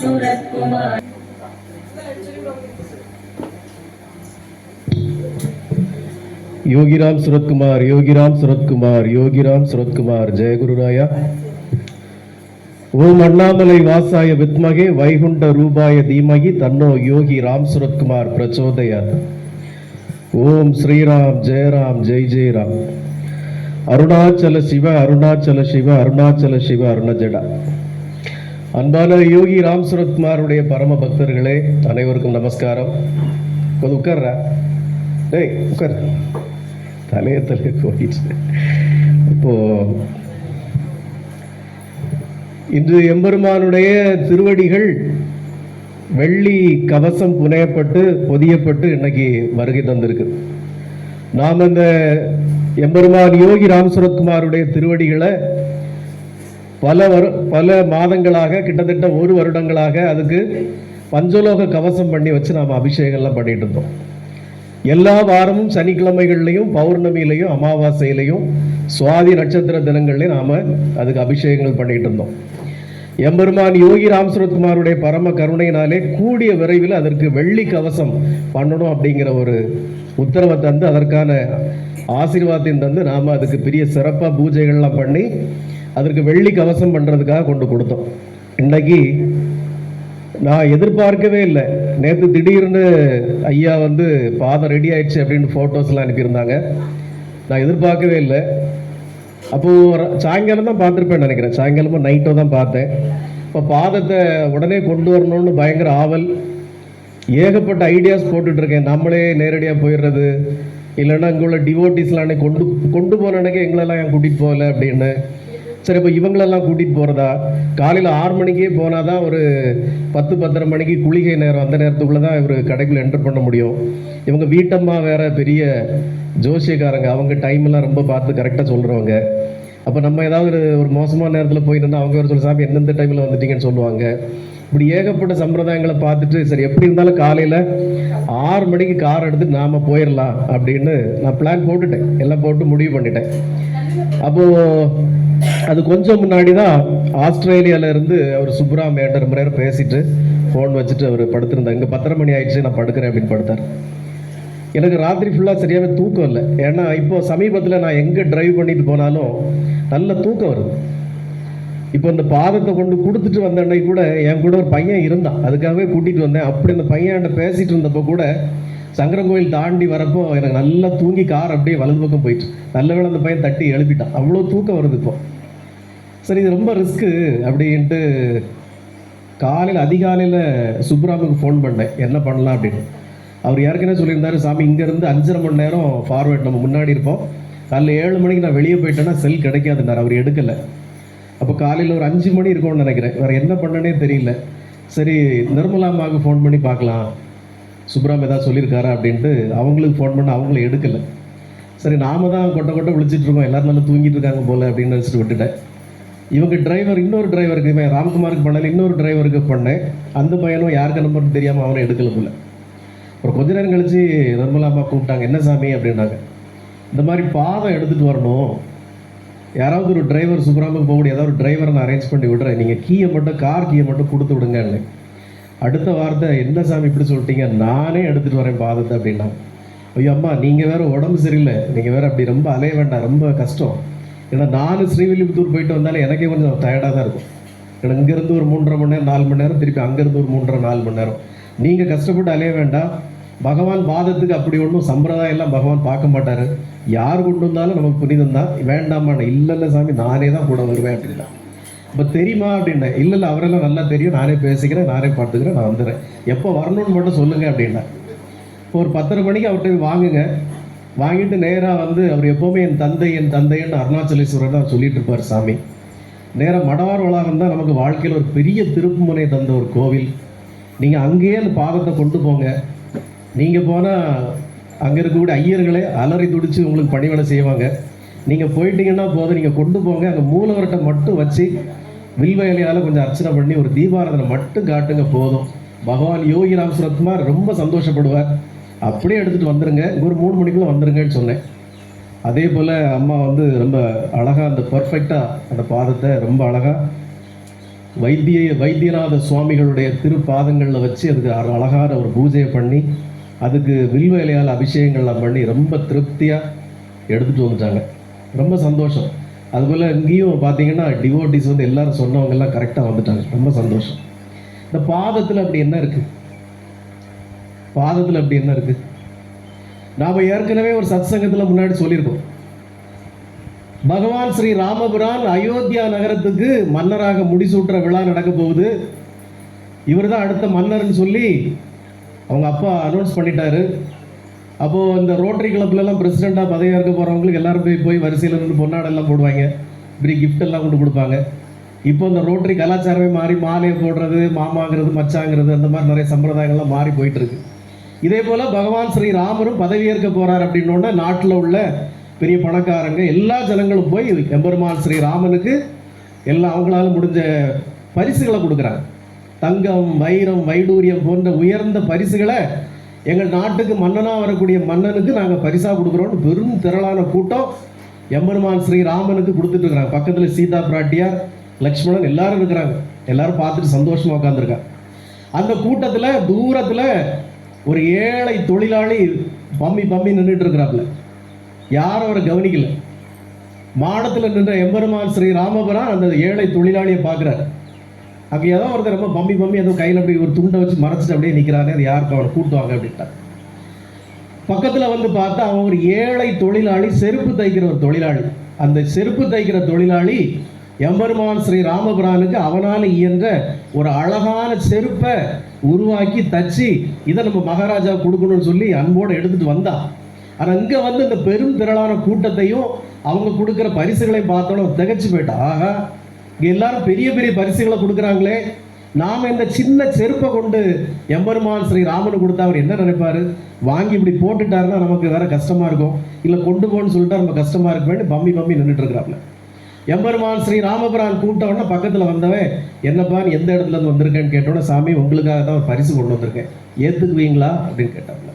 சுரத்குமார் யோகிராம் சுரத்குமார் யோகிராம் சுரத்குமார் யோகிராம் சுரத்குமார் ஜெயகுருராயா ஓம் அண்ணாமலை வாசாய வித்மகே வைகுண்ட ரூபாய தீமகி தன்னோ யோகி ராம் சுரத்குமார் பிரச்சோதயாத் ஓம் ஸ்ரீராம் ஜெயராம் ஜெய் ஜெயராம். அருணாச்சல சிவ அருணாச்சல சிவ அருணாச்சல சிவ அருணஜடா. அன்பான யோகி ராம் சுரத்குமாருடைய பரம பக்தர்களே அனைவருக்கும் நமஸ்காரம். கொஞ்சம் உட்கார்ற. டேய் உட்கார். தலைய தலைய போயிடுச்சு. இப்போ இன்று எம்பெருமானுடைய திருவடிகள் வெள்ளி கவசம் புனையப்பட்டு பொதியப்பட்டு இன்னைக்கு வருகை தந்திருக்கு. நாம் இந்த எம்பெருமான் யோகி ராம் சுரத்குமாருடைய திருவடிகளை பல வரு பல மாதங்களாக கிட்டத்தட்ட ஒரு வருடங்களாக அதுக்கு பஞ்சலோக கவசம் பண்ணி வச்சு நாம் அபிஷேகம்லாம் பண்ணிட்டு இருந்தோம். எல்லா வாரமும் சனிக்கிழமைகள்லையும் பௌர்ணமியிலையும் அமாவாசையிலையும் சுவாதி நட்சத்திர தினங்கள்லையும் நாம் அதுக்கு அபிஷேகங்கள் பண்ணிட்டு இருந்தோம். எம்பெருமான் யோகி ராம்சுரத்குமாருடைய பரம கருணையினாலே கூடிய விரைவில் அதற்கு வெள்ளி கவசம் பண்ணணும் அப்படிங்கிற ஒரு உத்தரவை தந்து அதற்கான ஆசீர்வாதத்தையும் தந்து நாம் அதுக்கு பெரிய சிறப்பாக பூஜைகள்லாம் பண்ணி அதற்கு வெள்ளி கவசம் பண்ணுறதுக்காக கொண்டு கொடுத்தோம். இன்னைக்கு நான் எதிர்பார்க்கவே இல்லை. நேற்று திடீர்னு ஐயா வந்து பாதம் ரெடி ஆயிடுச்சு அப்படின்னு ஃபோட்டோஸ்லாம் அனுப்பியிருந்தாங்க. நான் எதிர்பார்க்கவே இல்லை. அப்போது சாயங்காலம் தான் பார்த்துருப்பேன் நினைக்கிறேன். சாயங்காலமும் நைட்டோ தான் பார்த்தேன். இப்போ பாதத்தை உடனே கொண்டு வரணும்னு பயங்கர ஆவல். ஏகப்பட்ட ஐடியாஸ் போட்டுட்ருக்கேன். நம்மளே நேரடியாக போயிடுறது. இல்லைன்னா இங்கே உள்ள டிவோட்டிஸ்லாம் கொண்டு கொண்டு போன அன்னைக்கு எங்களெல்லாம் ஏன் கூட்டிகிட்டு போகல அப்படின்னு. சரி இப்போ இவங்களெல்லாம் கூட்டிகிட்டு போகிறதா காலையில் ஆறு மணிக்கே போனால் தான் ஒரு பத்து பத்தரை மணிக்கு குளிகை நேரம் அந்த நேரத்துக்குள்ளே தான் இவர் கடைக்குள்ளே என்டர் பண்ண முடியும். இவங்க வீட்டம்மா வேற பெரிய ஜோசியக்காரங்க. அவங்க டைம் எல்லாம் ரொம்ப பார்த்து கரெக்டாக சொல்கிறவங்க அப்போ நம்ம ஏதாவது ஒரு ஒரு மோசமான நேரத்தில் போயிருந்தா அவங்க ஒரு சொல்ல சாமி எந்தெந்த டைமில் வந்துட்டீங்கன்னு சொல்லுவாங்க. இப்படி ஏகப்பட்ட சம்பிரதாயங்களை பார்த்துட்டு சரி எப்படி இருந்தாலும் காலையில் ஆறு மணிக்கு கார் எடுத்துட்டு நாம் போயிடலாம் அப்படின்னு நான் பிளான் போட்டுட்டேன். எல்லாம் போட்டு முடிவு பண்ணிட்டேன். அப்போது அது கொஞ்சம் முன்னாடி தான் ஆஸ்திரேலியால இருந்து அவர் சுப்ராம் மேண்டர் முறையார் பேசிட்டு ஃபோன் வச்சுட்டு அவர் படுத்திருந்தார். இங்கே பத்தரை மணி ஆயிடுச்சு நான் படுக்கிறேன் அப்படின்னு படுத்தார். எனக்கு ராத்திரி ஃபுல்லாக சரியாகவே தூக்கம் இல்லை. ஏன்னா இப்போ சமீபத்தில் நான் எங்கே டிரைவ் பண்ணிட்டு போனாலும் நல்ல தூக்கம் வருது. இப்போ இந்த பாதத்தை கொண்டு கொடுத்துட்டு வந்த அன்னைக்கு கூட என் கூட ஒரு பையன் இருந்தான். அதுக்காகவே கூட்டிகிட்டு வந்தேன். அப்படி அந்த பையன்கிட்ட பேசிட்டு இருந்தப்போ கூட சங்கரன் கோயில் தாண்டி வரப்போ எனக்கு நல்லா தூங்கி கார் அப்படியே வலது பக்கம் போயிட்டு நல்ல வேலை அந்த பையன் தட்டி எழுப்பிட்டான். அவ்வளோ தூக்கம் வருது இப்போ. சரி இது ரொம்ப ரிஸ்க்கு அப்படின்ட்டு காலையில் அதிகாலையில் சுப்ராமுக்கு ஃபோன் பண்ணேன். என்ன பண்ணலாம் அப்படின்னு. அவர் ஏற்கனவே சொல்லியிருந்தாரு சாமி இங்கேருந்து அஞ்சரை மணி நேரம் ஃபார்வேர்ட் நம்ம முன்னாடி இருப்போம். காலைல ஏழு மணிக்கு நான் வெளியே போயிட்டேன்னா செல் கிடைக்காதுன்னார். அவர் எடுக்கலை. அப்போ காலையில் ஒரு அஞ்சு மணி இருக்கும்னு நினைக்கிறேன். வேறு என்ன பண்ணனே தெரியல. சரி நிர்மலா அம்மாவுக்கு ஃபோன் பண்ணி பார்க்கலாம். சுப்ராம் ஏதாவது சொல்லியிருக்காரா அப்படின்ட்டு அவங்களுக்கு ஃபோன் பண்ண அவங்கள எடுக்கலை. சரி நாம தான் கொட்ட கொட்ட விழிச்சிட்டு இருக்கோம். நல்லா தூங்கிட்டு இருக்காங்க போல் அப்படின்னு நினச்சிட்டு விட்டுட்டேன். இவங்க டிரைவர் இன்னொரு டிரைவருக்கு இவன் ராம்குமாருக்கு பண்ணல இன்னொரு டிரைவருக்கு பண்ணேன் அந்த பையனும் யாருக்கு நம்பர் தெரியாமல் அவனை எடுக்கல போல. அப்புறம் கொஞ்ச நேரம் கழிச்சு நிர்மலா அம்மா கூப்பிட்டாங்க என்ன சாமி? அப்படின்னாங்க. இந்த மாதிரி பாதம் எடுத்துகிட்டு வரணும். யாராவது ஒரு டிரைவர் சுப்ராமுக்கு போகக்கூடிய ஏதாவது ஒரு டிரைவரை நான் அரேஞ்ச் பண்ணி விடுறேன். நீங்கள் கீயை மட்டும் கார் கீயை மட்டும் கொடுத்து விடுங்கன்னு. அடுத்த வார்த்தை என்ன சாமி இப்படி சொல்லிட்டீங்க? நானே எடுத்துகிட்டு வரேன் பாதத்தை அப்படின்னா ஐயோ அம்மா நீங்கள் வேற உடம்பு சரியில்லை. நீங்கள் வேற அப்படி ரொம்ப அலைய வேண்டாம். ரொம்ப கஷ்டம். ஏன்னா நாலு ஸ்ரீவில்லிபுத்தூர் போயிட்டு வந்தாலும் எனக்கே கொஞ்சம் டயர்டாக தான் இருக்கும். ஏன்னா இங்கேருந்து ஒரு மூன்றரை மணி நேரம் நாலு மணி நேரம் திருப்பி அங்கேருந்து ஒரு மூன்றரை நாலு மணி நேரம். நீங்கள் கஷ்டப்பட்டு அலைய வேண்டாம். பகவான் பாதத்துக்கு அப்படி ஒன்றும் சம்பிரதாயம் எல்லாம் பகவான் பார்க்க மாட்டார். யார் கொண்டு வந்தாலும் நமக்கு புனிதம் தான். வேண்டாமா இல்லை இல்லை சாமி நானே தான் கூட வருவேன் அப்படின்னா. இப்போ தெரியுமா அப்படின்னா இல்லை இல்லை அவரெல்லாம் நல்லா தெரியும். நானே பேசிக்கிறேன் நானே பார்த்துக்கிறேன் நான் வந்துடுறேன். எப்போ வரணும்னு மட்டும் சொல்லுங்கள் அப்படின்னா. இப்போ ஒரு பத்தரை மணிக்கு அவர்கிட்ட போய் வாங்குங்க. வாங்கிட்டு நேராக வந்து அவர் எப்போவுமே என் தந்தை என் தந்தைன்னு அருணாச்சலேஸ்வரர் தான் சொல்லிட்டு இருப்பார் சாமி. நேராக மடவார் வளாகம் தான் நமக்கு வாழ்க்கையில் ஒரு பெரிய திருப்புமுனை தந்த ஒரு கோவில். நீங்கள் அங்கேயே அந்த பாதத்தை கொண்டு போங்க. நீங்கள் போனால் அங்கே இருக்கக்கூடிய ஐயர்களே அலறி துடிச்சு உங்களுக்கு பணிவிடை செய்வாங்க. நீங்கள் போயிட்டீங்கன்னா போதும். நீங்கள் கொண்டு போங்க. அங்கே மூலவர்கிட்ட மட்டும் வச்சு வில்வயலையால் கொஞ்சம் அர்ச்சனை பண்ணி ஒரு தீபாராதனை மட்டும் காட்டுங்க போதும். பகவான் யோகி ராம் சுரத்குமார் ரொம்ப சந்தோஷப்படுவார். அப்படியே எடுத்துகிட்டு வந்துடுங்க ஒரு மூணு மணிக்குள்ளே வந்துருங்கன்னு சொன்னேன். அதே போல் அம்மா வந்து ரொம்ப அழகாக அந்த பர்ஃபெக்டாக அந்த பாதத்தை ரொம்ப அழகாக வைத்திய வைத்தியநாத சுவாமிகளுடைய திருப்பாதங்களில் வச்சு அதுக்கு அழகான ஒரு பூஜையை பண்ணி அதுக்கு வில்வ இலையால் அபிஷேகங்கள்லாம் பண்ணி ரொம்ப திருப்தியாக எடுத்துகிட்டு வந்துட்டாங்க. ரொம்ப சந்தோஷம். அதுபோல் இங்கேயும் பார்த்தீங்கன்னா டிவோட்டிஸ் வந்து எல்லாரும் சொன்னவங்கெல்லாம் கரெக்டாக வந்துட்டாங்க. ரொம்ப சந்தோஷம். இந்த பாதத்தில் அப்படி என்ன இருக்குது பாதத்தில் அப்படி என்ன இருக்குது நாம் ஏற்கனவே ஒரு சத் சங்கத்தில் முன்னாடி சொல்லியிருக்கோம். பகவான் ஸ்ரீ ராமபுரான் அயோத்தியா நகரத்துக்கு மன்னராக முடிசூட்டுற விழா நடக்க போகுது. இவர் தான் அடுத்த மன்னர்னு சொல்லி அவங்க அப்பா அனௌன்ஸ் பண்ணிட்டாரு. அப்போது இந்த ரோட்டரி கிளப்லலாம் பிரசிடெண்ட்டாக பதவியாக இருக்க போகிறவங்களுக்கு எல்லாரும் போய் போய் வரிசையில் நின்று பொன்னாடெல்லாம் போடுவாங்க. இப்படி gift எல்லாம் கொண்டு கொடுப்பாங்க. இப்போ இந்த ரோட்டரி கலாச்சாரமே மாறி மாலையை போடுறது மாமாங்கிறது மச்சாங்கிறது அந்த மாதிரி நிறைய சம்பிரதாயங்கள்லாம் மாறி போயிட்டுருக்கு இதே போல் பகவான் ஸ்ரீ ராமரும் பதவியேற்க போகிறார் அப்படின்னோடனே நாட்டில் உள்ள பெரிய பணக்காரங்க எல்லா ஜனங்களும் போய் எம்பெருமான் ஸ்ரீ ராமனுக்கு எல்லாம் அவங்களால முடிஞ்ச பரிசுகளை கொடுக்குறாங்க. தங்கம் வைரம் வைடூரியம் போன்ற உயர்ந்த பரிசுகளை எங்கள் நாட்டுக்கு மன்னனாக வரக்கூடிய மன்னனுக்கு நாங்கள் பரிசாக கொடுக்குறோம்னு பெரும் திரளான கூட்டம் எம்பெருமான் ஸ்ரீ ராமனுக்கு கொடுத்துட்டு இருக்கிறாங்க. பக்கத்தில் சீதா பிராட்டியார் லக்ஷ்மணன் எல்லாரும் இருக்கிறாங்க. எல்லாரும் பார்த்துட்டு சந்தோஷமாக உட்காந்துருக்காங்க அந்த கூட்டத்தில் தூரத்தில் ஒரு ஏழை தொழிலாளி பம்பி பம்மி நின்றுட்டு இருக்கிறாப்புல. யாரும் அவரை கவனிக்கல. மாடத்தில் நின்ற எம்பெருமான் ஸ்ரீ ராமபுரான் அந்த ஏழை தொழிலாளியை பார்க்குறாரு. அங்கே ஏதோ ஒருத்தர் ரொம்ப பம்பி பம்மி ஏதோ கையில் அப்படி ஒரு துண்டை வச்சு மறைச்சிட்டு அப்படியே நிற்கிறாரு அது யாருக்கு? அவனை கூட்டுவாங்க அப்படின்ட்டார். பக்கத்தில் வந்து பார்த்தா அவன் ஒரு ஏழை தொழிலாளி செருப்பு தைக்கிற ஒரு தொழிலாளி. அந்த செருப்பு தைக்கிற தொழிலாளி எம்பெருமான் ஸ்ரீ ராமபுரானுக்கு அவனால் இயன்ற ஒரு அழகான செருப்பை உருவாக்கி தச்சு இதை நம்ம மகாராஜா கொடுக்கணும்னு சொல்லி அன்போடு எடுத்துகிட்டு வந்தான் ஆனால் இங்கே வந்து இந்த பெரும் திரளான கூட்டத்தையும் அவங்க கொடுக்குற பரிசுகளையும் பார்த்தோன்னு திகச்சு போயிட்டான் ஆகா இங்கே எல்லாரும் பெரிய பெரிய பரிசுகளை கொடுக்குறாங்களே. நாம் இந்த சின்ன செருப்பை கொண்டு எம்பெருமான் ஸ்ரீ ராமனு கொடுத்தா அவர் என்ன நினைப்பாரு? வாங்கி இப்படி போட்டுட்டாருன்னா நமக்கு வேற கஷ்டமாக இருக்கும். இல்லை கொண்டு போன்னு சொல்லிட்டா நம்ம கஷ்டமாக இருக்க வேண்டி பம்மி பம்மி நின்றுட்டு இருக்கிறாப்ல எம்பெருமான் ஸ்ரீ ராமபுரான் கூப்பிட்டவொடனே பக்கத்தில் வந்தவன் என்னப்பா எந்த இடத்துல இருந்து வந்திருக்கேன்னு கேட்டோன்னே சாமி உங்களுக்காக தான் ஒரு பரிசு கொண்டு வந்திருக்கேன். ஏற்றுக்குவீங்களா அப்படின்னு கேட்டாப்ல.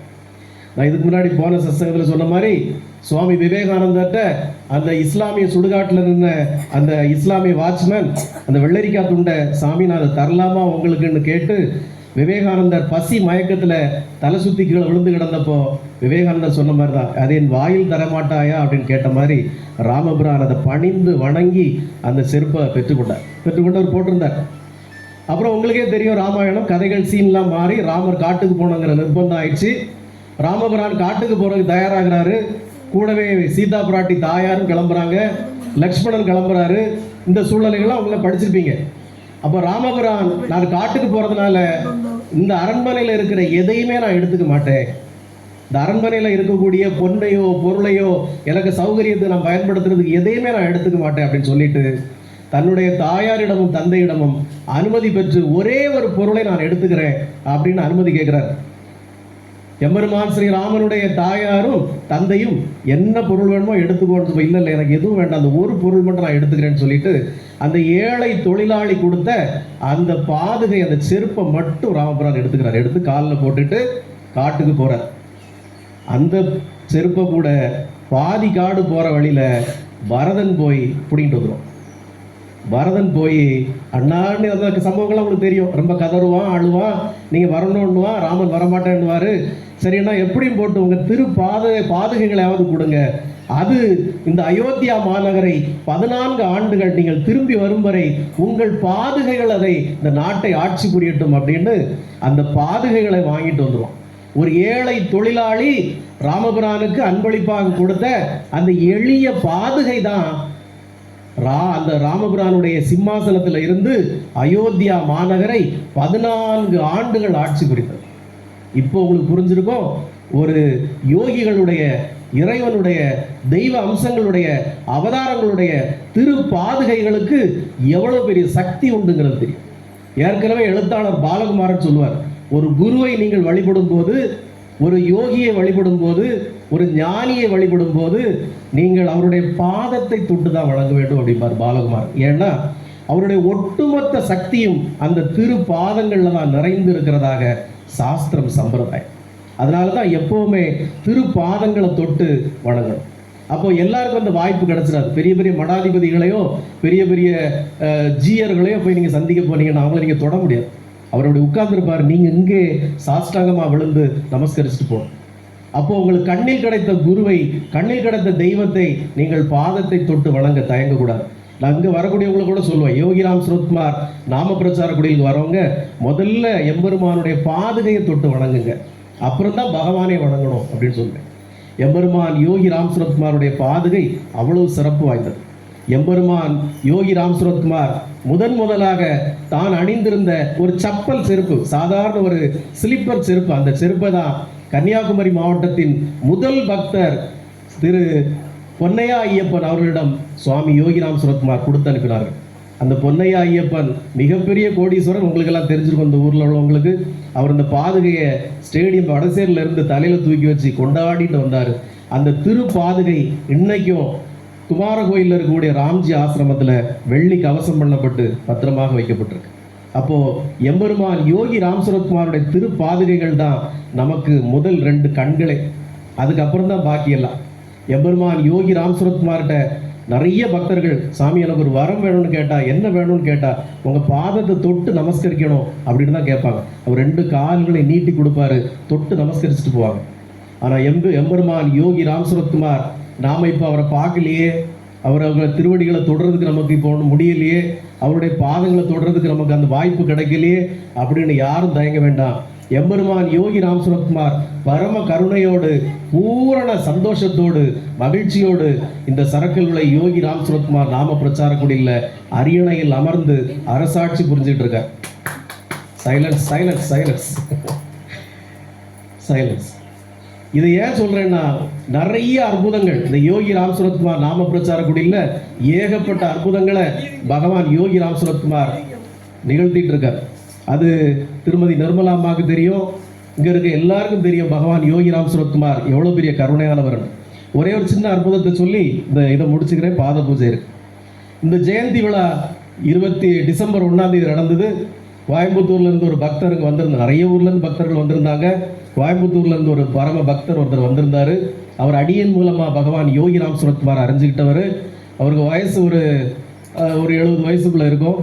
நான் இதுக்கு முன்னாடி போன சத்சங்கத்தில் சொன்ன மாதிரி சுவாமி விவேகானந்தர்கிட்ட அந்த இஸ்லாமிய சுடுகாட்டில் நின்ன அந்த இஸ்லாமிய வாட்ச்மேன் அந்த வெள்ளரிக்காய் துண்டை சாமி நான் அதை தரலாமா உங்களுக்குன்னு கேட்டு விவேகானந்தர் பசி மயக்கத்தில் தலை சுற்றி கீழே விழுந்து கிடந்தப்போ விவேகானந்தர் சொன்ன மாதிரி தான் அது என் வாயில் தரமாட்டாயா? அப்படின்னு கேட்ட மாதிரி ராமபுரான் அதை பணிந்து வணங்கி அந்த செருப்பை பெற்றுக்கொண்டார். பெற்றுக்கொண்டவர் போட்டிருந்தார். அப்புறம் உங்களுக்கே தெரியும் ராமாயணம் கதைகள் சீன்லாம் மாறி ராமர் காட்டுக்கு போனங்கிற நிர்பந்தம் ஆயிடுச்சு. ராமபுரான் காட்டுக்கு போகிறதுக்கு தயாராகிறாரு. கூடவே சீதா பிராட்டி தாயாரும் கிளம்புறாங்க. லக்ஷ்மணன் கிளம்புறாரு. இந்த சூழ்நிலைகள்லாம் அவங்கள படிச்சிருப்பீங்க. அப்போ ராமபுரான் நான் காட்டுக்கு போகிறதுனால இந்த அரண்மனையில் இருக்கிற எதையுமே நான் எடுத்துக்க மாட்டேன். இந்த அரண்மனையில் இருக்கக்கூடிய பொண்ணையோ பொருளையோ எனக்கு சௌகரியத்தை நான் பயன்படுத்துறதுக்கு எதையுமே நான் எடுத்துக்க மாட்டேன் அப்படின்னு சொல்லிட்டு தன்னுடைய தாயாரிடமும் தந்தையிடமும் அனுமதி பெற்று ஒரே ஒரு பொருளை நான் எடுத்துக்கிறேன் அப்படின்னு அனுமதி கேட்குறாரு எம்பெருமான் ஸ்ரீ ராமனுடைய தாயாரும் தந்தையும் என்ன பொருள் வேணுமோ எடுத்துக்கோன்னு சொல்லி, இல்லை இல்லை எனக்கு எதுவும் வேண்டாம். அந்த ஒரு பொருள் மட்டும் நான் எடுத்துக்கிறேன்னு சொல்லிட்டு அந்த ஏழை தொழிலாளி கொடுத்த அந்த பாதுகை அந்த செருப்பை மட்டும் ராமபுரான் எடுத்துக்கிறார். எடுத்து காலில் போட்டுட்டு காட்டுக்கு போகிறார் அந்த செருப்பை கூட பாதி காடு போகிற வழியில் பரதன் போய் பிடிங்கிட்டு வந்துடும் பரதன் போய் அண்ணான்னு அந்த சம்பவங்கள்லாம் உங்களுக்கு தெரியும். ரொம்ப கதறுவான் அழுவான் நீங்கள் வரணுன்னுவான் ராமன் வரமாட்டேன்னுவார். சரிண்ணா எப்படியும் போட்டு உங்கள் திரு பாத பாதுகைகளையாவது கொடுங்க. அது இந்த அயோத்தியா மாநகரை பதினான்கு ஆண்டுகள் நீங்கள் திரும்பி வரும் வரை உங்கள் பாதுகைகள் அதை இந்த நாட்டை ஆட்சி புரியட்டும் அப்படின்னு அந்த பாதுகைகளை வாங்கிட்டு வந்துடும் ஒரு ஏழை தொழிலாளி ராமபுரானுக்கு அன்பளிப்பாக கொடுத்த அந்த எளிய பாதுகை தான் ரா அந்த ராமபுரானுடைய சிம்மாசனத்தில் இருந்து அயோத்தியா மாநகரை பதினான்கு ஆண்டுகள் ஆட்சி புரிந்தது. இப்போ உங்களுக்கு புரிஞ்சிருக்கும் ஒரு யோகிகளுடைய இறைவனுடைய தெய்வ அம்சங்களுடைய அவதாரங்களுடைய திரு பாதுகைகளுக்கு எவ்வளவு பெரிய சக்தி உண்டுங்கிறது தெரியும். ஏற்கனவே எழுத்தாளர் பாலகுமாரன் சொல்லுவார் ஒரு குருவை நீங்கள் வழிபடும் போது ஒரு யோகியை வழிபடும் போது ஒரு ஞானியை வழிபடும் போது நீங்கள் அவருடைய பாதத்தை தொட்டு தான் வழங்க வேண்டும் அப்படிம்பார் பாலகுமார். ஏன்னா அவருடைய ஒட்டுமொத்த சக்தியும் அந்த திரு பாதங்களில் தான் நிறைந்து இருக்கிறதாக சாஸ்திரம் சம்பிரதாயம். அதனால தான் எப்போவுமே திரு பாதங்களை தொட்டு வணங்கணும். அப்போ எல்லாருக்கும் அந்த வாய்ப்பு கிடைச்சிடாது. பெரிய பெரிய மடாதிபதிகளையோ பெரிய பெரிய ஜீயர்களையோ போய் நீங்கள் சந்திக்க போனீங்கன்னா அவங்கள நீங்கள் தொட முடியாது. அவருடைய உட்கார்ந்துருப்பார். நீங்கள் இங்கே சாஷ்டாங்கமாக விழுந்து நமஸ்கரிச்சுட்டு போகணும். அப்போ உங்களுக்கு கண்ணில் கிடைத்த குருவை கண்ணில் கிடைத்த தெய்வத்தை நீங்கள் பாதத்தை தொட்டு வணங்க தயங்கக்கூடாது. நான் இங்கே வரக்கூடியவங்களை கூட சொல்லுவேன். யோகிராம் சுரத்குமார் நாம பிரச்சார குடியில் வரவங்க முதல்ல எம்பெருமானுடைய பாதுகையை தொட்டு வணங்குங்க. அப்புறம் தான் பகவானை வணங்கணும் அப்படின்னு சொல்லுவேன். எம்பெருமான் யோகி ராம் சுரத்குமாருடைய பாதுகை அவ்வளவு சிறப்பு வாய்ந்தது. எம்பெருமான் யோகி ராம் சுரத்குமார் முதன் முதலாக தான் அணிந்திருந்த ஒரு சப்பல் செருப்பு சாதாரண ஒரு ஸ்லிப்பர் செருப்பு. அந்த செருப்பை தான் கன்னியாகுமரி மாவட்டத்தின் முதல் பக்தர் திரு பொன்னையா ஐயப்பன் அவர்களிடம் சுவாமி யோகிராம் சுரத்குமார் கொடுத்து அனுப்பினார்கள் அந்த பொன்னையா ஐயப்பன் மிகப்பெரிய கோடீஸ்வரன் உங்களுக்கெல்லாம் தெரிஞ்சிருக்கும் இந்த ஊரில் உள்ளவங்களுக்கு. அவர் இந்த பாதுகையை ஸ்டேடியம் வடசேரியில் இருந்து தலையில் தூக்கி வச்சு கொண்டாடிட்டு வந்தார். அந்த திரு பாதுகை இன்னைக்கும் குமார கோயிலில் இருக்கக்கூடிய ராம்ஜி ஆசிரமத்தில் வெள்ளி கவசம் பண்ணப்பட்டு பத்திரமாக வைக்கப்பட்டிருக்கு. அப்போ எம்பெருமான் யோகி ராம் சுரத்குமாருடைய திரு பாதுகைகள் தான் நமக்கு முதல் ரெண்டு கண்களே. அதுக்கப்புறம் தான் பாக்கியெல்லாம் எம்பெருமான் யோகி ராம் சுரத்குமார்கிட்ட நிறைய பக்தர்கள் சாமி எனக்கு ஒரு வரம் வேணும்னு கேட்டா என்ன வேணும்னு கேட்டா உங்க பாதத்தை தொட்டு நமஸ்கரிக்கணும் அப்படின்னு தான் கேட்பாங்க. அவர் ரெண்டு கால்களை நீட்டி கொடுப்பாரு தொட்டு நமஸ்கரிச்சுட்டு போவாங்க. ஆனா எம்பு எம்பெருமான் யோகி ராம் சுரத்குமார் நாம இப்போ அவரை பார்க்கலையே. அவர் அவங்க திருவடிகளை தொடுறதுக்கு நமக்கு இப்போ முடியலையே. அவருடைய பாதங்களை தொடுறதுக்கு நமக்கு அந்த வாய்ப்பு கிடைக்கலையே அப்படின்னு யாரும் தயங்க வேண்டாம். எம்பெருமான் யோகி ராம் சுரத்குமார் பரம கருணையோடு பூரண சந்தோஷத்தோடு மகிழ்ச்சியோடு இந்த சரக்குகளை யோகி ராம் சுரத்குமார் நாம பிரச்சார குடியில் அரியணையில் அமர்ந்து அரசாட்சி புரிஞ்சிட்டு இருக்கார். சைலன்ஸ் சைலன்ஸ் சைலன்ஸ் சைலன்ஸ் இதை ஏன் சொல்றேன்னா நிறைய அற்புதங்கள். இந்த யோகி ராம் சுரத்குமார் நாம பிரச்சார குடியில் ஏகப்பட்ட அற்புதங்களை பகவான் யோகி ராம் சுரத்குமார் நிகழ்த்திட்டு இருக்கார். அது திருமதி நிர்மலா அம்மாவுக்கு தெரியும். இங்கே இருக்க எல்லாருக்கும் தெரியும் பகவான் யோகி ராம் சுரத்குமார் எவ்வளோ பெரிய கருணையானவர் ஒரே ஒரு சின்ன அற்புதத்தை சொல்லி இந்த இதை முடிச்சுக்கிறேன். பாத பூஜை இருக்கு. இந்த ஜெயந்தி விழா இருபத்தி டிசம்பர் ஒன்றாம் தேதி நடந்தது. கோயம்புத்தூர்லேருந்து ஒரு பக்தர் இங்க வந்திருந்தாங்க நிறைய ஊர்லேருந்து பக்தர்கள் வந்திருந்தாங்க. கோயம்புத்தூர்லேருந்து ஒரு பரம பக்தர் ஒருத்தர் வந்திருந்தாரு. அவர் அடியன் மூலமாக பகவான் யோகி ராம் சுரத்குமார் அறிஞ்சுக்கிட்டவர். அவருக்கு வயசு ஒரு ஒரு எழுபது வயசுக்குள்ளே இருக்கும்.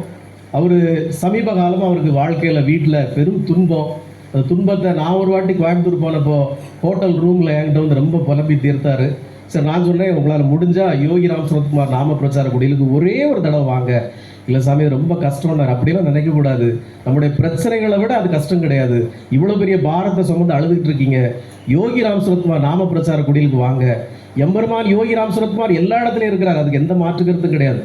அவர் சமீப காலமாக அவருக்கு வாழ்க்கையில் வீட்டில் பெரும் துன்பம். அந்த துன்பத்தை நான் ஒரு வாட்டி கோயம்புத்தூர் போனப்போ ஹோட்டல் ரூமில் என்கிட்ட வந்து ரொம்ப புலம்பி தீர்த்தாரு. சரி நான் சொன்னேன் உங்களால் முடிஞ்சால் யோகி ராம் சுரத்குமார் நாம பிரச்சார குடியிலுக்கு ஒரே ஒரு தடவை வாங்க. இல்லை சாமி ரொம்ப கஷ்டம்னார் அப்படிலாம் நினைக்கக்கூடாது. நம்முடைய பிரச்சனைகளை விட அது கஷ்டம் கிடையாது. இவ்வளோ பெரிய பாரத்தை சுமந்து அழுதுகிட்டு இருக்கீங்க. யோகி ராம் சுரத்குமார் நாம பிரச்சார குடியிலுக்கு வாங்க. எம்பெருமான் யோகி ராம் சுரத்குமார் எல்லா இடத்துலையும் இருக்கிறார். அதுக்கு எந்த மாற்று கிடையாது.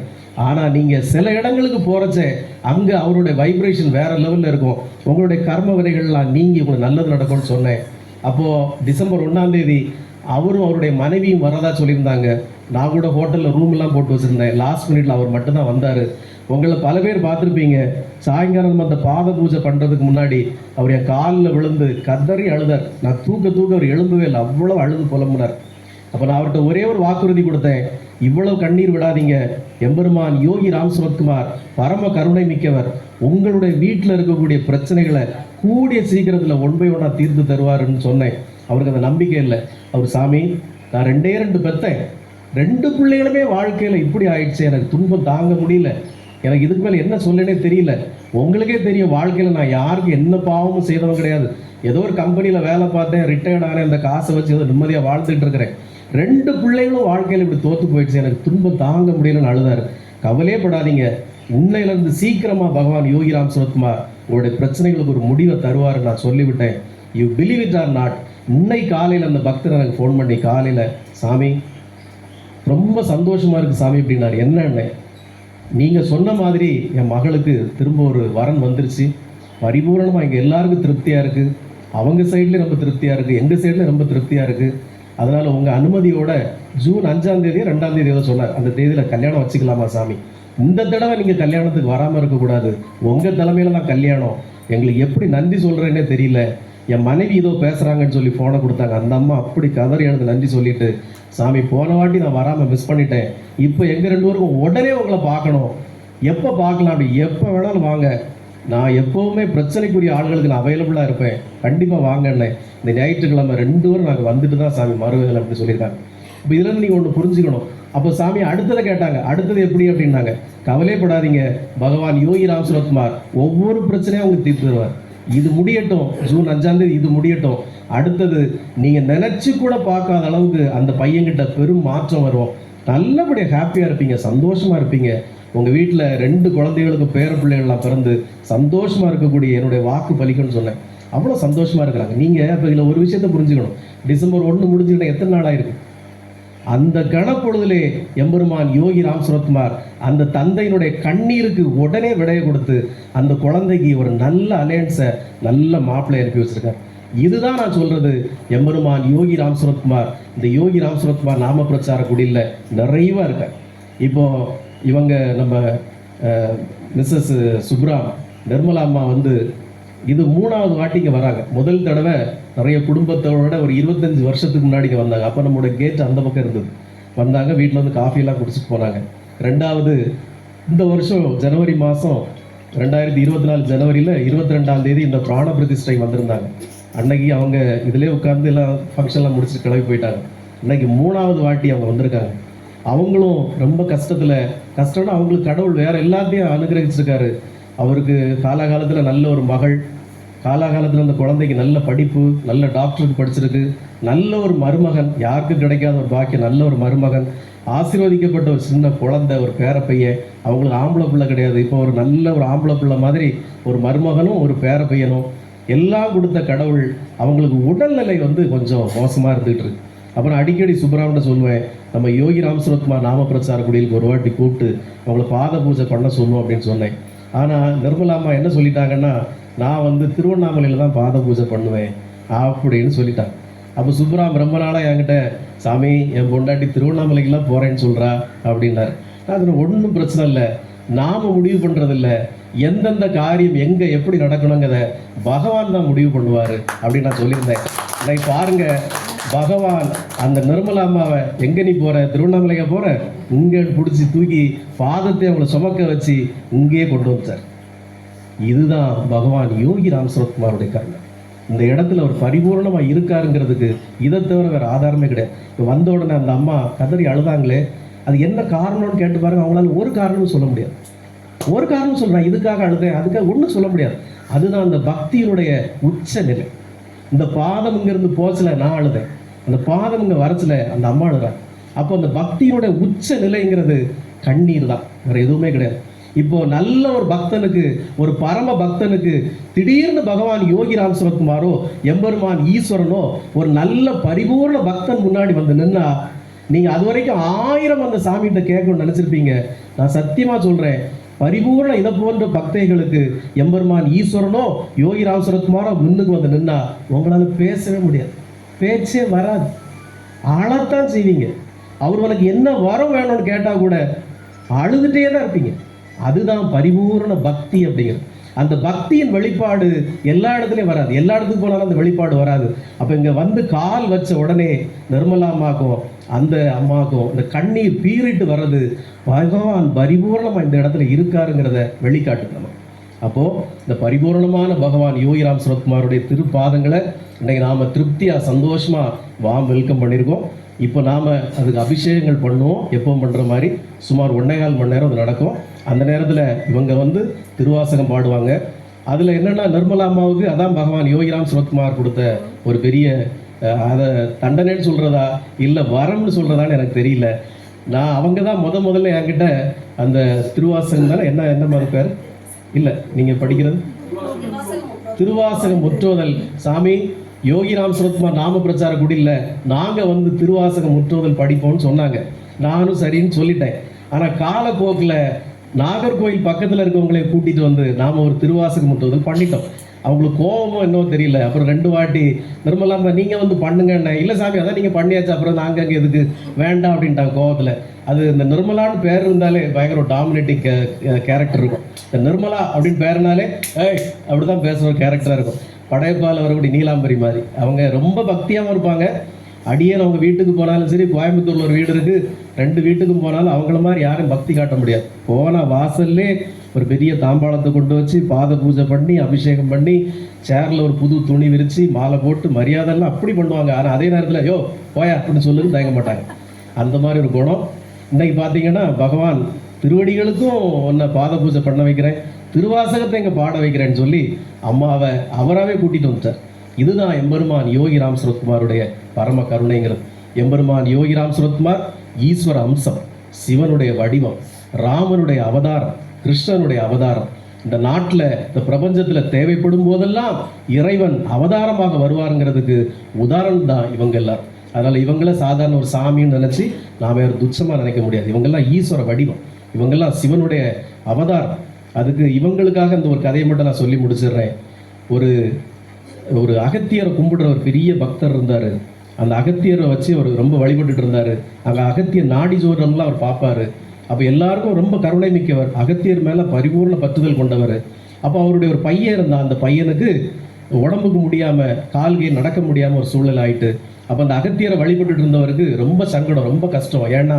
ஆனால் நீங்கள் சில இடங்களுக்கு போகிறச்சே அங்கே அவருடைய வைப்ரேஷன் வேறு லெவலில் இருக்கும். உங்களுடைய கர்ம வினைகள்லாம் நீங்கள் உங்களுக்கு நல்லது நடக்கும்னு சொன்னேன். அப்போது டிசம்பர் ஒன்றாந்தேதி தேதி அவரும் அவருடைய மனைவியும் வரதா சொல்லியிருந்தாங்க. நான் கூட ஹோட்டலில் ரூம்லாம் போட்டு வச்சுருந்தேன். லாஸ்ட் மினிட்ல அவர் மட்டும்தான் வந்தார். உங்களை பல பேர் பார்த்துருப்பீங்க. சாயங்காலம் அந்த பாத பூஜை பண்ணுறதுக்கு முன்னாடி அவர் என் காலில் விழுந்து கதறி அழுதார். நான் தூக்க தூக்க அவர் எழும்பவே இல்லை. அவ்வளோ அழுது புலம்புனார். அப்போ நான் அவர்கிட்ட ஒரே ஒரு வாக்குறுதி கொடுத்தேன். இவ்வளவு கண்ணீர் விடாதீங்க. எம்பெருமான் யோகி ராம் சுரத்குமார் பரம கருணை மிக்கவர் உங்களுடைய வீட்டில் இருக்கக்கூடிய பிரச்சனைகளை கூடிய சீக்கிரத்தில் ஒன் பை ஒன்னாக தீர்த்து தருவாருன்னு சொன்னேன். அவருக்கு அந்த நம்பிக்கை இல்லை. அவர் சாமி நான் ரெண்டே ரெண்டு பெத்தேன். ரெண்டு பிள்ளைகளுமே வாழ்க்கையில் இப்படி ஆயிடுச்சு. எனக்கு துன்பம் தாங்க முடியல. எனக்கு இதுக்கு மேலே என்ன சொல்லனே தெரியல. உங்களுக்கே தெரியும் வாழ்க்கையில் நான் யாருக்கும் என்ன பாவமும் செய்தவன் கிடையாது. ஏதோ ஒரு கம்பெனியில் வேலை பார்த்தேன் ரிட்டையர்ட் ஆனேன் அந்த காசை வச்சு ஏதோ நிம்மதியாக வாழ்ந்துட்டு இருக்கிறேன். ரெண்டு பிள்ளைகளும் வாழ்க்கையில் இப்படி தோற்று போயிடுச்சு. எனக்கு துன்பம் தாங்க முடியலன்னு அழுதாரு. கவலையே படாதீங்க. இன்னையிலேருந்து சீக்கிரமாக பகவான் யோகிராம் சுரத்குமார் உங்களுடைய பிரச்சனைகளுக்கு ஒரு முடிவை தருவார் நான் சொல்லிவிட்டேன். You believe it or not இன்னை காலையில் அந்த பக்தர் எனக்கு ஃபோன் பண்ணி காலையில் சாமி ரொம்ப சந்தோஷமாக இருக்கு சாமி அப்படின்னாரு. என்னன்னு? நீங்கள் சொன்ன மாதிரி என் மகளுக்கு திரும்ப ஒரு வரன் வந்துருச்சு. பரிபூரணமாக இங்கே எல்லாருக்கும் திருப்தியாக இருக்குது அவங்க சைட்லேயும் ரொம்ப திருப்தியாக இருக்குது எங்கள் சைட்லேயும் ரொம்ப திருப்தியாக இருக்குது அதனால் உங்கள் அனுமதியோட ஜூன் அஞ்சாம் தேதியோ ரெண்டாம் தேதியோ சொன்னார். அந்த தேதியில் கல்யாணம் வச்சுக்கலாமா சாமி? இந்த தடவை நீங்கள் கல்யாணத்துக்கு வராமல் இருக்கக்கூடாது. உங்கள் தலைமையில தான் கல்யாணம். எங்களுக்கு எப்படி நன்றி சொல்கிறேன்னே தெரியல. என் மனைவி ஏதோ பேசுகிறாங்கன்னு சொல்லி ஃபோனை கொடுத்தாங்க. அந்த அம்மா அப்படி கதறி எனக்கு நன்றி சொல்லிட்டு சாமி போன வாட்டி நான் வராமல் மிஸ் பண்ணிட்டேன். இப்போ எங்கள் ரெண்டு பேருக்கும் உடனே உங்களை பார்க்கணும். எப்போ பார்க்கலாம் அப்படி? எப்போ வேணாலும் வாங்க. நான் எப்போவுமே பிரச்சனைக்குரிய ஆளுகளுக்கு நான் அவைலபிளாக இருப்பேன். கண்டிப்பாக வாங்கண்ணே இந்த ஞாயிற்றுக்கிழமை ரெண்டு பேரும் நாங்கள் வந்துட்டு தான் சாமி மறுவேலை அப்படின்னு சொல்லியிருக்காங்க. இப்போ இதில் இருந்து ஒன்று புரிஞ்சுக்கணும். அப்போ சாமி அடுத்ததை கேட்டாங்க. அடுத்தது எப்படி அப்படின்னாங்க. கவலைப்படாதீங்க. பகவான் யோகி ராம் சுரத்குமார் ஒவ்வொரு பிரச்சனையும் அவங்க தீர்த்து தருவார். இது முடியட்டும். ஜூன் அஞ்சாம் தேதி இது முடியட்டும். அடுத்தது நீங்கள் நினச்சி கூட பார்க்காத அளவுக்கு அந்த பையன்கிட்ட பெரும் மாற்றம் வரும். நல்லபடியாக ஹாப்பியாக இருப்பீங்க சந்தோஷமாக இருப்பீங்க. உங்கள் வீட்டில் ரெண்டு குழந்தைகளுக்கு பேர பிள்ளைகள்லாம் பிறந்து சந்தோஷமாக இருக்கக்கூடிய என்னுடைய வாக்கு பலிக்கும்னு சொன்னேன். அவ்வளோ சந்தோஷமாக இருக்கிறாங்க. நீங்கள் இப்போ இதில் ஒரு விஷயத்த புரிஞ்சுக்கணும். டிசம்பர் ஒன்று முடிஞ்சுக்கிட்ட எத்தனை நாள் ஆயிருக்கு? அந்த கணப்பொழுதிலே எம்பெருமான் யோகி ராம் சுரத்குமார் அந்த தந்தையினுடைய கண்ணீருக்கு உடனே விடைய கொடுத்து அந்த குழந்தைக்கு ஒரு நல்ல அலையன்ஸை நல்ல மாப்பிள்ளை அனுப்பி வச்சிருக்கார். இதுதான் நான் சொல்றது எம்பெருமான் யோகி ராம் சுரத்குமார் இந்த யோகி ராம் சுரத்குமார் நாம பிரச்சார குடியில் நிறைவா இருக்க இப்போ இவங்க நம்ம மிஸ்ஸஸ் சுப்ராம் நிர்மலா அம்மா வந்து இது மூணாவது வாட்டிக்கு வராங்க. முதல் தடவை நிறைய குடும்பத்தோட ஒரு இருபத்தஞ்சு வருஷத்துக்கு முன்னாடி வந்தாங்க. அப்போ நம்மளோட கேட் அந்த பக்கம் இருந்தது. வந்தாங்க வீட்டில் வந்து காஃபியெல்லாம் குடிச்சிட்டு போனாங்க. ரெண்டாவது இந்த வருஷம் ஜனவரி மாதம் ரெண்டாயிரத்தி இருபத்தி நாலு ஜனவரியில் இருபத்தி ரெண்டாம் தேதி இந்த பிராண பிரதிஷ்டை வந்திருந்தாங்க. அன்னைக்கு அவங்க இதிலே உட்காந்து எல்லாம் ஃபங்க்ஷன்லாம் முடிச்சுட்டு கிளம்பி போயிட்டாங்க. இன்னைக்கு மூணாவது வாட்டி அவங்க வந்திருக்காங்க. அவங்களும் ரொம்ப கஷ்டத்தில் கஷ்டம்னா அவங்களுக்கு கடவுள் வேற எல்லாத்தையும் அனுகிரகிச்சிருக்காரு. அவருக்கு காலாகாலத்தில் நல்ல ஒரு மகள். காலாகாலத்தில் அந்த குழந்தைக்கு நல்ல படிப்பு நல்ல டாக்டருக்கு படிச்சிருக்கு. நல்ல ஒரு மருமகன். யாருக்கும் கிடைக்காத ஒரு பாக்கியம் நல்ல ஒரு மருமகன். ஆசீர்வதிக்கப்பட்ட ஒரு சின்ன குழந்தை ஒரு பேரப்பையன் அவங்களுக்கு ஆம்பளை பிள்ளை கிடையாது. இப்போ ஒரு நல்ல ஒரு ஆம்பளை பிள்ளை மாதிரி ஒரு மருமகனும் ஒரு பேரப்பையனும் எல்லாம் கொடுத்த கடவுள் அவங்களுக்கு உடல்நிலை வந்து கொஞ்சம் மோசமாக இருந்துகிட்டு இருக்கு. அப்புறம் அடிக்கடி சுப்ராமன் சொல்லுவேன் நம்ம யோகி ராம்சுரத்மா நாம பிரச்சார குடியிலுக்கு ஒரு வாட்டி கூப்பிட்டு அவங்கள பாத பூஜை பண்ண சொல்லுவோம் அப்படின்னு சொன்னேன். ஆனால் நிர்மலா அம்மா என்ன சொல்லிட்டாங்கன்னா நான் வந்து திருவண்ணாமலையில் தான் பாத பூஜை பண்ணுவேன் அப்படின்னு சொல்லிட்டான் அப்போ சுப்ராம் ரொம்ப நாளாக என்கிட்ட சாமி என் பொண்டாட்டி திருவண்ணாமலைக்கெல்லாம் போகிறேன்னு சொல்கிறா அப்படின்னார். அதில் ஒன்றும் பிரச்சனை இல்லை. நாம் முடிவு பண்ணுறதில்ல எந்தெந்த காரியம் எங்கே எப்படி நடக்கணுங்கிறத பகவான் தான் முடிவு பண்ணுவார் அப்படின்னு நான் சொல்லியிருந்தேன். இன்னைக்கு பாருங்கள் பகவான் அந்த நிர்மலாம்மாவை எங்கே நீ போகிற திருவண்ணாமலைக்கா போகிற இங்கே பிடிச்சி தூக்கி பாதத்தை அவங்கள சுமக்க வச்சு இங்கேயே கொண்டு வந்தார் இதுதான் பகவான் யோகி ராம் சரத்குமாருடைய கருணை. இந்த இடத்துல அவர் பரிபூர்ணமாக இருக்காருங்கிறதுக்கு இதை தவிர வேறு ஆதாரமே கிடையாது. இப்போ வந்த உடனே அந்த அம்மா கதறி அழுதாங்களே அது என்ன காரணம்னு கேட்டு பாருங்க அவங்களால ஒரு காரணமும் சொல்ல முடியாது. ஒரு காரணம் சொல்கிறேன் இதுக்காக அழுதேன் அதுக்காக ஒன்றும் சொல்ல முடியாது. அதுதான் அந்த பக்தியினுடைய உச்ச நிலை இந்த பாதம் இங்கேருந்து போச்சல நான் அழுதேன். அந்த பாதம் இங்க அந்த அம்மா அப்போ அந்த பக்தியினுடைய உச்ச நிலைங்கிறது கண்ணீர் தான். வேற எதுவுமே கிடையாது. இப்போ நல்ல ஒரு பக்தனுக்கு ஒரு பரம பக்தனுக்கு திடீர்னு பகவான் யோகி ராம் சுரத்குமாரோ எம்பெருமான் ஈஸ்வரனோ ஒரு நல்ல பரிபூர்ண பக்தன் முன்னாடி வந்து நின்னா நீங்கள் அது வரைக்கும் ஆயிரம் அந்த சாமிகிட்ட கேட்கணும்னு நினச்சிருப்பீங்க. நான் சத்தியமாக சொல்கிறேன் பரிபூர்ண இதை போன்ற பக்தைகளுக்கு எம்பெருமான் ஈஸ்வரனோ யோகி ராம் சுரத்குமாரோ முன்னுக்கு வந்து நின்னா உங்களால் பேசவே முடியாது. பேச்சே வராது. அழத்தான் செய்வீங்க. அவர் உனக்கு என்ன வரம் வேணும்னு கேட்டால் கூட அழுதுகிட்டே தான் இருப்பீங்க. அதுதான் பரிபூர்ண பக்தி அப்படிங்கிறது. அந்த பக்தியின் வெளிப்பாடு எல்லா இடத்துலையும் வராது. எல்லா இடத்துக்கு போனாலும் அந்த வெளிப்பாடு வராது. அப்போ இங்கே வந்து கால் வச்ச உடனே நிர்மலா அம்மாக்கும் அந்த அம்மாக்கும் இந்த கண்ணீர் பீறிட்டு வர்றது பகவான் பரிபூர்ணமாக இந்த இடத்துல இருக்காருங்கிறத வெளிக்காட்டுக்கணும் அப்போது இந்த பரிபூர்ணமான பகவான் யோகிராம் சுரத்குமாருடைய திருப்பாதங்களை இன்றைக்கி நாம் திருப்தியாக சந்தோஷமாக வாம் வெல்கம் பண்ணியிருக்கோம் இப்போ நாம் அதுக்கு அபிஷேகங்கள் பண்ணுவோம். எப்போ பண்ணுற மாதிரி சுமார் ஒன்றே கால் மணி நேரம் அது நடக்கும். அந்த நேரத்தில் இவங்க வந்து திருவாசகம் பாடுவாங்க. அதில் என்னென்னா நிர்மலா அம்மாவுக்கு அதான் பகவான் யோகிராம் சுரத்குமார் கொடுத்த ஒரு பெரிய அதை தண்டனைன்னு சொல்கிறதா இல்லை வரம்னு சொல்கிறதான்னு எனக்கு தெரியல. நான் அவங்க தான் முத முதல்ல என்கிட்ட அந்த திருவாசகம் தானே என்ன என்ன மாதிரி பேர்? இல்லை நீங்கள் படிக்கிறது? திருவாசகம் முற்றோதல். சாமி யோகிராம் சுரத்குமார் நாம பிரச்சார குடியில் நாங்கள் வந்து திருவாசகம் முற்றோதல் படிப்போம்னு சொன்னாங்க. நானும் சரின்னு சொல்லிட்டேன். ஆனால் காலப்போக்கில் நாகர்கோவில் பக்கத்தில் இருக்கவங்களே கூட்டிட்டு வந்து நாம் ஒரு திருவாசகம் முற்றுதல் பண்ணிட்டோம். அவங்களுக்கு கோபமோ என்னவோ தெரியல. அப்புறம் ரெண்டு வாட்டி நிர்மலாம்பா நீங்கள் வந்து பண்ணுங்கண்ணே இல்லை சாமி அதான் நீங்கள் பண்ணியாச்சு. அப்புறம் நாங்கள் அங்கே எதுக்கு? வேண்டாம் அப்படின்ட்டாங்க கோபத்தில் அது இந்த நிர்மலான்னு பேர் இருந்தாலே பயங்கர டாமினேட்டிங் கேரக்டர் இருக்கும். இந்த நிர்மலா அப்படின்னு பேருனாலே ஏய் அப்படி தான் பேசுகிற கேரக்டராக இருக்கும். படையப்பால் வரக்கூடிய நீலாம்பரி மாதிரி. அவங்க ரொம்ப பக்தியாகவும் இருப்பாங்க. அடியேன் அவங்க வீட்டுக்கு போனாலும் சரி கோயம்புத்தூரில் ஒரு வீடு இருக்குது ரெண்டு வீட்டுக்கும் போனாலும் அவங்கள மாதிரி யாரும் பக்தி காட்ட முடியாது. போன வாசல்லே ஒரு பெரிய தாம்பாளத்தை கொண்டு வச்சு பாத பூஜை பண்ணி அபிஷேகம் பண்ணி சேரில் ஒரு புது துணி விரித்து மாலை போட்டு மரியாதைலாம் அப்படி பண்ணுவாங்க. ஆனால் அதே நேரத்தில் யோ போயா அப்படின்னு சொல்லுன்னு தயங்க மாட்டாங்க. அந்த மாதிரி ஒரு குணம். இன்றைக்கி பார்த்தீங்கன்னா பகவான் திருவடிகளுக்கும் உன்னை பாத பூஜை பண்ண வைக்கிறேன். திருவாசகத்தை இங்கே பாட வைக்கிறேன்னு சொல்லி அம்மாவை அவராகவே கூட்டிகிட்டு வந்துட்டார். இதுதான் எம்பெருமான் யோகி ராம் சுரத்குமாருடைய பரம கருணைங்கிறது. எம்பெருமான் யோகி ராம் சுரத்குமார் ஈஸ்வர அம்சம் சிவனுடைய வடிவம் ராமனுடைய அவதாரம் கிருஷ்ணனுடைய அவதாரம். இந்த நாட்டில் இந்த பிரபஞ்சத்தில் தேவைப்படும் போதெல்லாம் இறைவன் அவதாரமாக வருவாருங்கிறதுக்கு உதாரணம் தான் இவங்க எல்லாரும். அதனால் இவங்கள சாதாரண ஒரு சாமின்னு நினச்சி நாம் வேறு துச்சமாக நினைக்க முடியாது. இவங்கெல்லாம் ஈஸ்வர வடிவம். இவங்கெல்லாம் சிவனுடைய அவதாரம். அதுக்கு இவங்களுக்காக இந்த ஒரு கதையை மட்டும் நான் சொல்லி முடிச்சிடுறேன். ஒரு ஒரு அகத்தியரை கும்பிடுற ஒரு பெரிய பக்தர் இருந்தார். அந்த அகத்தியரை வச்சு அவர் ரொம்ப வழிபட்டுட்டு இருந்தார். அங்கே அகத்திய நாடி ஜோரம்லாம் அவர் பார்ப்பாரு. அப்போ எல்லாருக்கும் ரொம்ப கருணை மிக்கவர் அகத்தியர் மேலே பரிபூர்ண பற்றுதல் கொண்டவர். அப்போ அவருடைய ஒரு பையன் இருந்தான் அந்த பையனுக்கு உடம்புக்கு முடியாமல் கால்கை நடக்க முடியாமல் ஒரு சூழல் ஆயிட்டு அப்போ அந்த அகத்தியரை வழிபட்டுட்டு இருந்தவருக்கு ரொம்ப சங்கடம் ரொம்ப கஷ்டம். ஏன்னா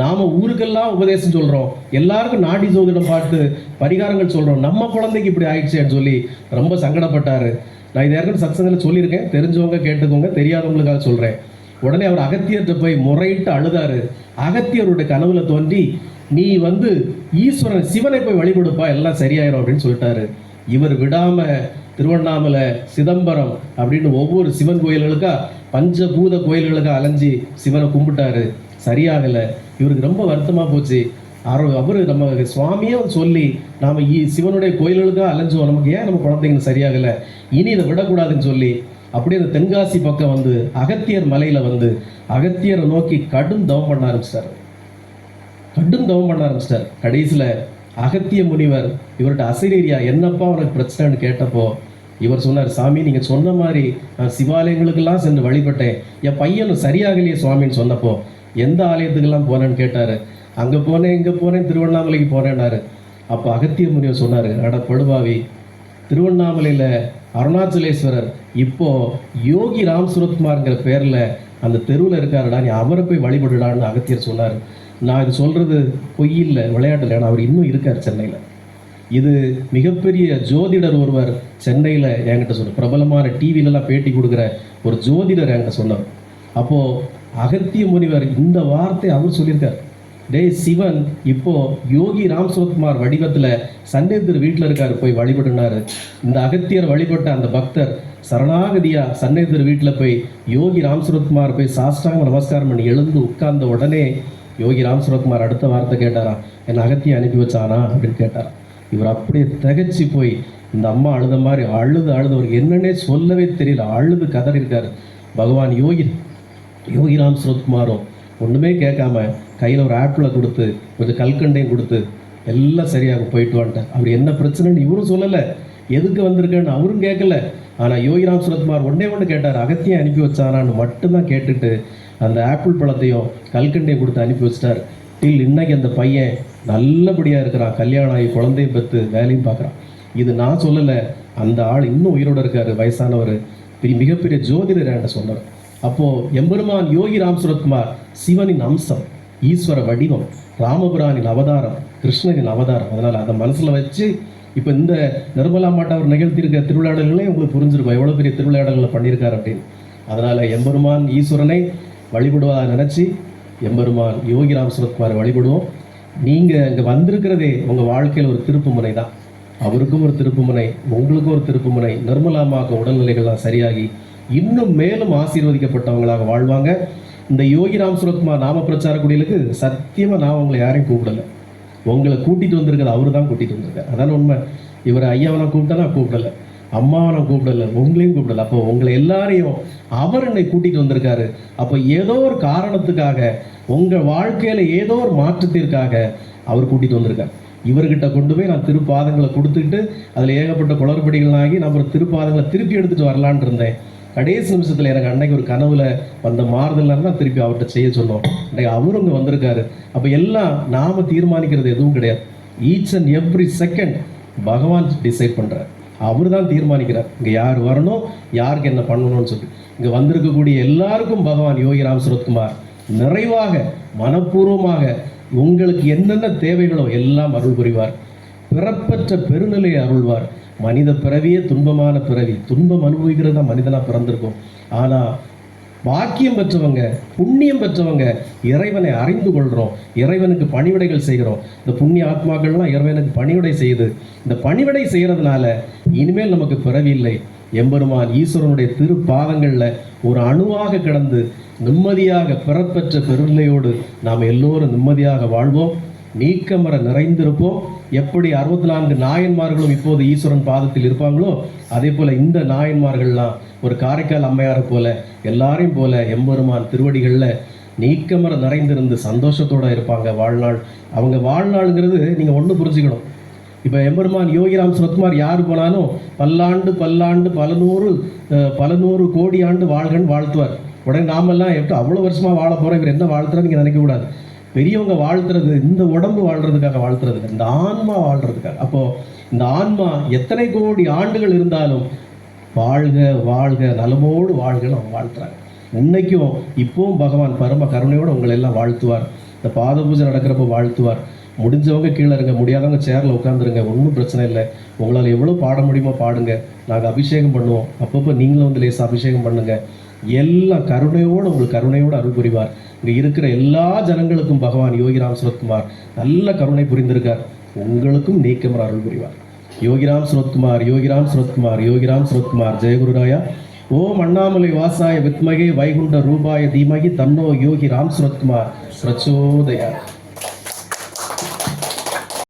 நாம் ஊருக்கெல்லாம் உபதேசம் சொல்கிறோம் எல்லாருக்கும் நாடி ஜோதிடம் பார்த்து பரிகாரங்கள் சொல்கிறோம் நம்ம குழந்தைக்கு இப்படி ஆயிடுச்சேன்னு சொல்லி ரொம்ப சங்கடப்பட்டார். நான் இது ஏற்கனவே சத்சங்கத்தில் சொல்லியிருக்கேன். தெரிஞ்சவங்க கேட்டுக்கோங்க. தெரியாதவங்களுக்காக சொல்கிறேன் உடனே அவர் அகத்தியர்கிட்ட போய் முறையிட்டு அழுதாரு. அகத்தியருடைய கனவுல தோன்றி நீ வந்து ஈஸ்வரன் சிவனை போய் வழிபடுப்பா எல்லாம் சரியாயிரும் அப்படின்னு சொல்லிட்டாரு. இவர் விடாம திருவண்ணாமலை சிதம்பரம் அப்படின்னு ஒவ்வொரு சிவன் கோயில்களுக்கா பஞ்சபூத கோயில்களுக்கா அலைஞ்சி சிவனை கும்பிட்டாரு. சரியாகலை. இவருக்கு ரொம்ப வருத்தமா போச்சு. அவர் நம்ம சுவாமியும் சொல்லி நாம ஈ- சிவனுடைய கோயில்களுக்காக அலைஞ்சோம். நமக்கு ஏன் நம்ம குழந்தைங்க சரியாகலை? இனி இதை விடக்கூடாதுன்னு சொல்லி அப்படியே அந்த தென்காசி பக்கம் வந்து அகத்தியர் மலையில் வந்து அகத்தியரை நோக்கி கடும் தவம் பண்ண ஆரம்பிச்சிட்டார். கடும் தவம் பண்ண ஆரம்பிச்சிட்டார். கடைசியில் அகத்திய முனிவர் இவர்கிட்ட அசிரீரியா என்னப்பா உனக்கு பிரச்சனைன்னு கேட்டப்போ இவர் சொன்னார் சாமி நீங்கள் சொன்ன மாதிரி நான் சிவாலயங்களுக்கெல்லாம் சென்று வழிபட்டேன். என் பையனும் சரியாகலையே சுவாமின்னு சொன்னப்போ எந்த ஆலயத்துக்கெல்லாம் போனேன்னு கேட்டார். அங்கே போனேன் இங்கே போனேன் திருவண்ணாமலைக்கு போனேன்னாரு. அப்போ அகத்திய முனிவர் சொன்னார் அட படுபாவி திருவண்ணாமலையில் அருணாச்சலேஸ்வரர். இப்போ யோகி ராம் சுரத்குமார்ங்கிற பேரில் அந்த தெருவில் இருக்காருடா நீ அவரை போய் வழிபடுடான்னு அகத்தியர் சொன்னார். நான் இது சொல்கிறது பொய் இல்லை விளையாட்டில் ஏன்னா அவர் இன்னும் இருக்கார் சென்னையில். இது மிகப்பெரிய ஜோதிடர் ஒருவர் சென்னையில் என்கிட்ட சொன்ன பிரபலமான டிவிலலாம் பேட்டி கொடுக்குற ஒரு ஜோதிடர் என்கிட்ட சொன்னார். அப்போது அகத்திய முனிவர் இந்த வார்த்தை அவர் சொல்லியிருக்கார். டேய் சிவன் இப்போ யோகி ராம் சுரத்குமார் வடிவத்தில் சன்னேந்தர் வீட்டில் இருக்காரு போய் வழிபடுனாரு. இந்த அகத்தியர் வழிபட்ட அந்த பக்தர் சரணாகதியா சன்னேந்தர் வீட்டில் போய் யோகி ராம் சுரத்குமார் போய் சாஷ்டாங்க நமஸ்காரம் பண்ணி எழுந்து உட்கார்ந்த உடனே யோகி ராம் சுரத்குமார் அடுத்த வார்த்தை கேட்டாரா? என்னை அகத்தியை அனுப்பி வச்சானா? அப்படின்னு கேட்டாராம் இவர் அப்படியே திகைச்சு போய் இந்த அம்மா அழுத மாதிரி அழுது அழுது அவருக்கு என்னன்னே சொல்லவே தெரியல. அழுது கதறிருக்காரு பகவான் யோகி யோகி ராம் சுரத்குமாரும் ஒன்றுமே கேட்காம கையில் ஒரு ஆப்பிளை கொடுத்து கொஞ்சம் கல்கண்டையும் கொடுத்து எல்லாம் சரியாக போயிட்டு வந்துட்டேன். அவர் என்ன பிரச்சனைன்னு இவரும் சொல்லலை. எதுக்கு வந்திருக்கேன்னு அவரும் கேட்கல. ஆனால் யோகிராம் சுரத்குமார் ஒன்றே ஒன்று கேட்டார். அகத்தியம் அனுப்பி வச்சாரான்னு மட்டும்தான் கேட்டுட்டு அந்த ஆப்பிள் பழத்தையும் கல்கண்டையும் கொடுத்து அனுப்பி வச்சிட்டார். டில் இன்னைக்கு அந்த பையன் நல்லபடியாக இருக்கிறான். கல்யாணம் ஆகி குழந்தையும் பெற்று வேலையும் பார்க்குறான். இது நான் சொல்லலை. அந்த ஆள் இன்னும் உயிரோடு இருக்கார். வயசானவர். மிகப்பெரிய ஜோதிடர் என்கிட்ட சொன்னார். அப்போது எம்பெருமான் யோகி ராம் சுரத்குமார் சிவனின் அம்சம் ஈஸ்வர வடிவம் ராமபுரானின் அவதாரம் கிருஷ்ணனின் அவதாரம். அதனால் அதை மனசில் வச்சு இப்போ இந்த நிர்மலா மாட்டா அவர் நிகழ்த்தியிருக்க திருவிளையாடல்களே உங்களுக்கு புரிஞ்சிருக்கும். எவ்வளோ பெரிய திருவிளையாடல்களை பண்ணியிருக்காரு அப்படின்னு. அதனால் எம்பெருமான் ஈஸ்வரனை வழிபடுவதாக நினச்சி எம்பெருமான் யோகி ராம் சுரத்குமாரை வழிபடுவோம். நீங்கள் இங்கே வந்திருக்கிறதே உங்கள் வாழ்க்கையில் ஒரு திருப்பு முனை தான். அவருக்கும் ஒரு திருப்புமுனை உங்களுக்கும் ஒரு திருப்புமுனை. நிர்மலாமாக உடல்நிலைகள்லாம் சரியாகி இன்னும் மேலும் ஆசீர்வதிக்கப்பட்டவங்களாக வாழ்வாங்க. இந்த யோகி ராம் சுரத்குமார் நாம பிரச்சார குடிகளுக்கு சத்தியமாக நான் உங்களை யாரையும் கூப்பிடல. உங்களை கூட்டிட்டு வந்திருக்கிறது அவரு தான் கூட்டிட்டு வந்திருக்காரு. அதான உண்மை. இவர் ஐயாவை நான் கூப்பிட்டா நான் கூப்பிடல. அம்மாவை நான் கூப்பிடல. உங்களையும் கூப்பிடல. அப்போ உங்களை எல்லாரையும் அவர் என்னை கூட்டிட்டு வந்திருக்காரு. அப்போ ஏதோ ஒரு காரணத்துக்காக உங்க வாழ்க்கையில ஏதோ ஒரு மாற்றத்திற்காக அவர் கூட்டிட்டு வந்திருக்கார். இவர்கிட்ட கொண்டு போய் நான் திருப்பாதங்களை கொடுத்துக்கிட்டு அதில் ஏகப்பட்ட குளறுபடிகள் ஆகி நம்ம திருப்பாதங்களை திருப்பி எடுத்துட்டு வரலான்னு இருந்தேன். கடைசி நிமிஷத்தில் எனக்கு அன்னைக்கு ஒரு கனவுல வந்த மாறுதல்ல தான் திருப்பி அவர்கிட்ட செய்ய சொன்னோம். அன்னைக்கு அவரும் இங்கே வந்திருக்காரு. அப்போ எல்லாம் நாம தீர்மானிக்கிறது எதுவும் கிடையாது. ஈச் அண்ட் எவ்ரி செகண்ட் பகவான் டிசைட் பண்ணுறார் அவர் தான் தீர்மானிக்கிறார். இங்கே யார் வரணும் யாருக்கு என்ன பண்ணணும்னு சொல்லி. இங்கே வந்திருக்கக்கூடிய எல்லாருக்கும் பகவான் யோகி ராம் சுரத்குமார் நிறைவாக மனப்பூர்வமாக உங்களுக்கு என்னென்ன தேவைகளோ எல்லாம் அருள் புரிவார். பிறப்பற்ற பெருநிலையை அருள்வார். மனித பிறவியே துன்பமான பிறவி. துன்பம் அனுபவிக்கிறது தான் மனிதனாக பிறந்திருக்கும். ஆனால் பாக்கியம் பெற்றவங்க புண்ணியம் பெற்றவங்க இறைவனை அறிந்து கொள்கிறோம் இறைவனுக்கு பணிவிடைகள் செய்கிறோம். இந்த புண்ணிய ஆத்மாக்கள்லாம் இறைவனுக்கு பணிவிடை செய்யுது. இந்த பணிவிடை செய்கிறதுனால இனிமேல் நமக்கு பிறவி இல்லை. எம்பெருமான் ஈஸ்வரனுடைய திருப்பாதங்களில் ஒரு அணுவாக கிடந்து நிம்மதியாக பிறப்பெற்ற பெருநிலையோடு நாம் எல்லோரும் நிம்மதியாக வாழ்வோம். நீக்கமர நிறைந்திருப்போம். எப்படி அறுபத்தி நான்கு நாயன்மார்களும் இப்போது ஈஸ்வரன் பாதத்தில் இருப்பாங்களோ அதே போல இந்த நாயன்மார்கள்லாம் ஒரு காரைக்கால் அம்மையாரை போல எல்லாரையும் போல எம்பெருமான் திருவடிகளில் நீக்கமர நிறைந்திருந்து சந்தோஷத்தோட இருப்பாங்க வாழ்நாள். அவங்க வாழ்நாளுங்கிறது நீங்கள் ஒன்று புரிஞ்சுக்கணும். இப்போ எம்பெருமான் யோகிராம் சுரத்குமார் யார் போனாலும் பல்லாண்டு பல்லாண்டு பல நூறு பல நூறு கோடி ஆண்டு வாழ்கன்னு வாழ்த்துவார். உடனே நாமெல்லாம் எப்படி அவ்வளோ வருஷமாக வாழ போகிறோம் இவர் என்ன வாழ்த்துறோம் நீங்கள் நினைக்கக்கூடாது பெரியவங்க வாழ்த்துறது இந்த உடம்பு வாழ்றதுக்காக வாழ்த்துறதுக்கு இந்த ஆன்மா வாழ்றதுக்காக. அப்போது இந்த ஆன்மா எத்தனை கோடி ஆண்டுகள் இருந்தாலும் வாழ்க வாழ்க நலமோடு வாழ்கன்னு அவங்க வாழ்த்துறாங்க. இன்னைக்கும் இப்போவும் பகவான் பரம கருணையோடு உங்களை எல்லாம் வாழ்த்துவார். இந்த பாத பூஜை நடக்கிறப்ப வாழ்த்துவார். முடிஞ்சவங்க கீழே இருங்க முடியாதவங்க சேரில் உட்காந்துருங்க ஒன்றும் பிரச்சனை இல்லை. உங்களால் எவ்வளோ பாட முடியுமோ பாடுங்க. நாங்கள் அபிஷேகம் பண்ணுவோம். அப்பப்போ நீங்களும் வந்து லேசாக அபிஷேகம் பண்ணுங்க. எல்லாம் கருணையோடு உங்களுக்கு கருணையோடு அருள் புரிவார். இங்கே இருக்கிற எல்லா ஜனங்களுக்கும் பகவான் யோகிராம் சுரத்குமார் நல்ல கருணை புரிந்திருக்கார். உங்களுக்கும் நீக்கமர் அருள் புரிவார். யோகிராம் சுரத்குமார் யோகிராம் சுரத்குமார் யோகிராம் சுரத்குமார் ஜெயகுருராயா ஓம் அண்ணாமலை வாசாய வித்மகே வைகுண்ட ரூபாய தீமகி தன்னோ யோகி ராம் சுரத்குமார். பிரச்சோதயா